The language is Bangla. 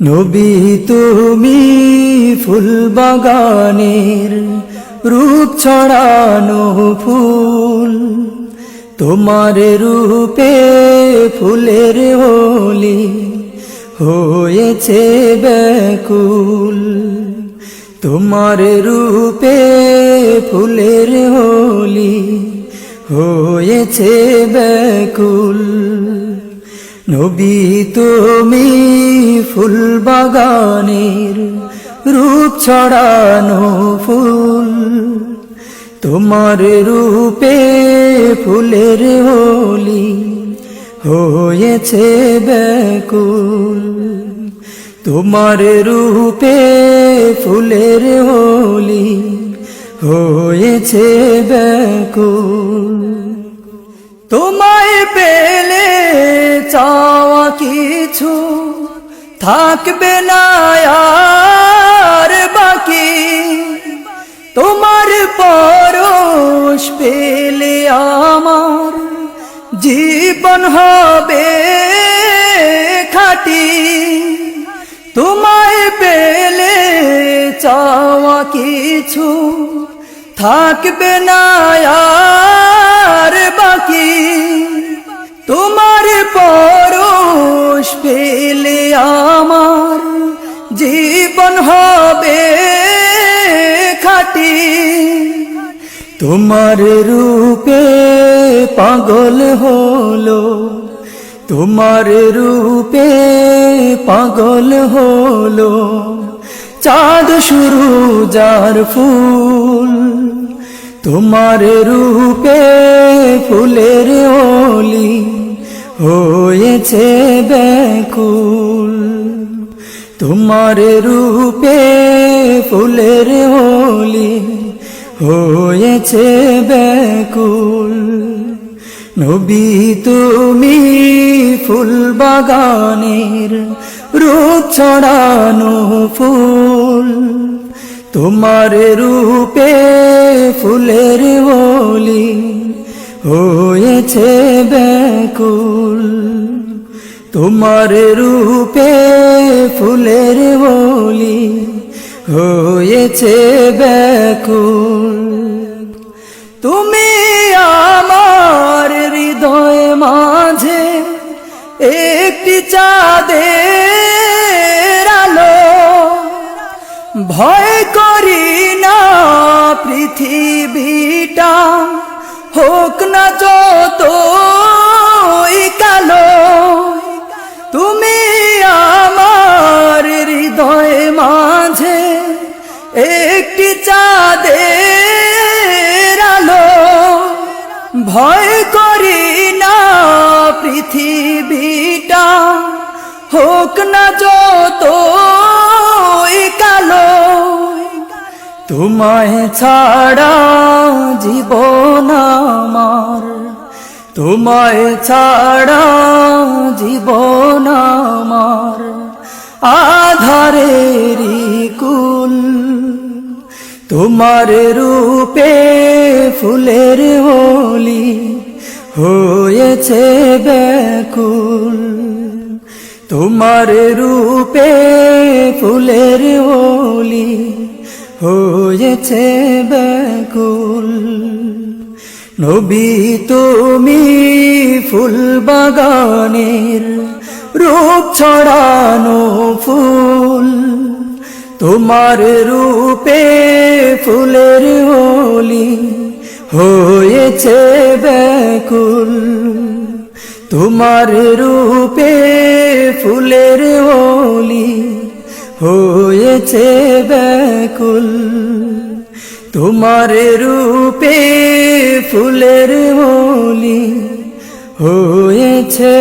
নবী তুমি ফুল বাগানের রূপ ছড়ানো ফুল। তোমার রূপে ফুলের হোলি হয়েছে ব্যাকুল। তোমার রূপে ফুলের হোলি হয়েছে ব্যাকুল। নবী তুমি ফুল বাগানের রূপ ছড়ানো ফুল। তোমার রূপে ফুলের হোলি হয়েছে ব্যাকুল। তোমার রূপে ফুলের হোলি হয়েছে ব্যাকুল। তোমায় পেলে চাওয়া কিছু থাকবে না বাকি। তোমার পরশ পেলে আমার জীবন হবে খাটি। তোমায় পেলে চাওয়া কিছু থাকবে না আর বাকি। হবে খাটি? তোমার রূপে পাগল হলো। তোমার রূপে পাগল হলো। চাঁদ শুরু যার ফুল। তোমার রূপে ফুলের ওলি হয়েছে ব্যাকুল। তোমার রূপে ফুলের হোলি হয়েছে ব্যাকুল। নবী তুমি ফুল বাগানের রূপ ছড়ানো ফুল। তোমার রূপে ফুলের হোলি হয়েছে ব্যাকুল। তোমার রূপে ফুলের বলি হয়েছে ব্যাকুল। তুমি আমার হৃদয় মাঝে একটি চাঁদের আলো। ভয় করি না পৃথিবীটা, হোক না যত একটি চাঁদের আলো, ভয় করি না পৃথিবীটা। হোক না যত কালো, তোমায় ছাড়া জীবন আমার। তোমায় ছাড়া জীবন আমার। আধারেরই কুল তোমার রূপে ফুলের হোলি হয়েছে ব্যাকুল। তোমার রূপে ফুলের হোলি হয়েছে ব্যাকুল। নবী তুমি ফুল বাগানের রূপ ছড়ানো ফুল তোমার রূপে ফুলের হোলি হয়েছে ব্যাকুল। তোমার রূপে ফুলের হোলি হয়েছে ব্যাকুল। তোমার রূপে ফুলের হোলি হয়েছে